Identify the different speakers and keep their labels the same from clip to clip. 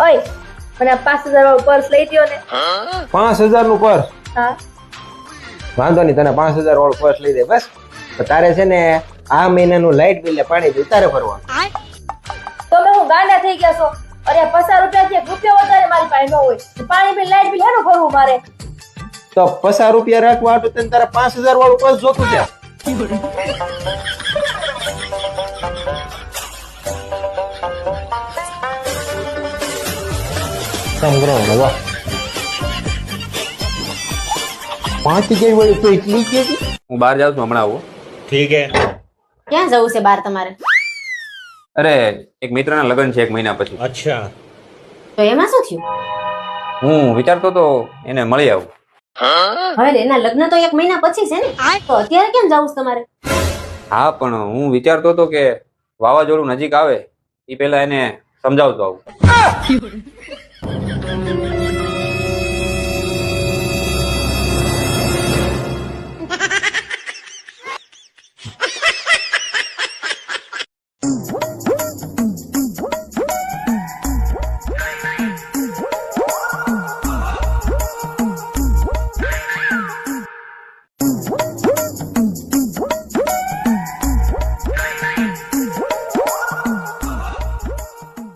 Speaker 1: ઓય મને પાંચ હજાર વાળું પર્સ લઈ દો ને.
Speaker 2: પાંચ હજારનું પર્સ?
Speaker 1: હા.
Speaker 2: વાંધો નહીં તને પાંચ હજાર વાળું પર્સ લઈ દે બસ. તારે છે ને આ મહિનાનું લાઇટ બિલ ને પાણી બિલ તારે ભરવાનું.
Speaker 1: તમે હું ગાંડા થઈ ગયા છો? અરે પચાસ રૂપિયા થી રૂપિયો વધારે મારી પાસે ન હોય. પાણી બિલ લાઈટ બિલ હેનું ભરવું મારે?
Speaker 2: તો પચાસ રૂપિયા રાખવા તો તને તારે પાંચ હજાર વાળું પર્સ જોતું છે? કામ કરવાનું વાહ પાંચ ટિકિટ વળી તો એટલી કે
Speaker 3: હું બહાર જાઉં છું હમણાં આવો.
Speaker 4: ઠીક હે
Speaker 5: ક્યાં જવું છે બહાર તમારે?
Speaker 3: અરે એક મિત્રના લગ્ન છે એક મહિના પછી.
Speaker 4: અચ્છા.
Speaker 5: તો એમાં શું થયું?
Speaker 3: હું વિચારતો તો એને મળી આવું.
Speaker 5: હવે એના લગ્ન તો એક મહિના પછી છે ને. તો અત્યારે કેમ જવું છે તમારે?
Speaker 3: હા પણ હું વિચારતો તો કે વાવાઝોડું નજીક આવે એ પેલા એને સમજાવતો આવું.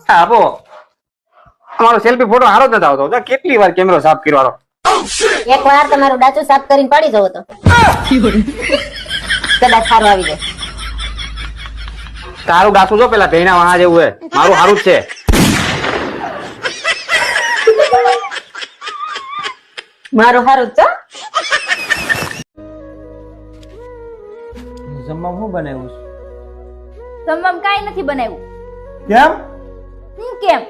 Speaker 3: Ah, bom, અમારો સેલ્ફી ફોટો હારો જ નથી આવતો. કેટલી વાર કેમેરો સાફ કરવાનો
Speaker 5: એક વાર તમારું ડાચું સાફ કરીને પાડી જવો તો. કદાચ સારું આવી જાય.
Speaker 3: તારું ડાસું જો પેલા ભેણા વાહ જેવું હે. મારું સારું જ છે.
Speaker 5: મારું સારું જ છો
Speaker 2: જમવા શું બનાવ્યું
Speaker 1: જમવામાં કાંઈ નથી બનાવ્યું.
Speaker 2: કેમ?
Speaker 1: હું કેમ?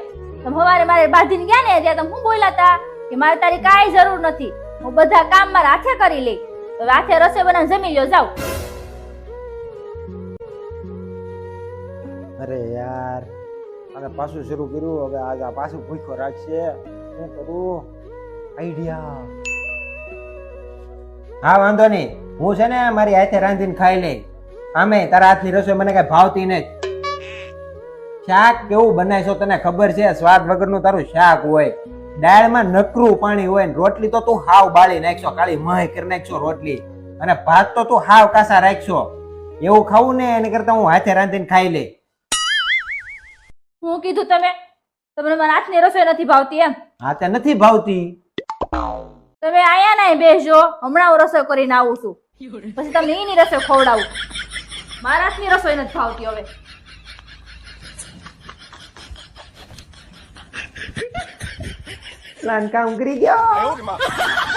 Speaker 1: તમે હવારે મારે બાંધીને ગયા ને ત્યાં તમે શું બોલ્યા હતા કે મારે તારી કાંઈ જરૂર નથી. હું બધા કામ મારા હાથે કરી લઈ. હવે હાથે રસોઈ બનાવીને જમી લ્યો, જાઓ.
Speaker 2: અરે યાર અને પાછું શરૂ કર્યું, હવે આજ આ પાછું ભૂખ્યો રાખશે. શું કરું? આઈડિયા હા, વાંધો નહીં. હું છે ને મારી હાથે રાંધીને ખાઈ લઈ. આમે તારા હાથની રસોઈ મને કઈ ભાવતી નથી. શાક કેવું બનાવીશો તને ખબર છે? સ્વાદ વગરનું તારું શાક હોય. દાળમાં નકરું પાણી હોય ને રોટલી તો તું હાવ બાળી નાખશો કાળી મહી કરી નાખશો રોટલી. અને ભાત તો તું હાવ કાસા રાખશો. એવું ખાવું ને એને કરતા હું હાથે રાંધીને ખાઈ લે
Speaker 1: હું કીધું તમે? તમને મારા હાથની રસોઈ નથી ભાવતી એમ?
Speaker 2: હાથે નથી ભાવતી.
Speaker 1: તમે આયા ના બેસજો. હમણાં હું રસોઈ કરીને આવું છું. પછી તમને એની રસોઈ ખવડાવું. મારા હાથની રસોઈ નથી ભાવતી હવે.
Speaker 2: પ્લાન કામ કરી ગયો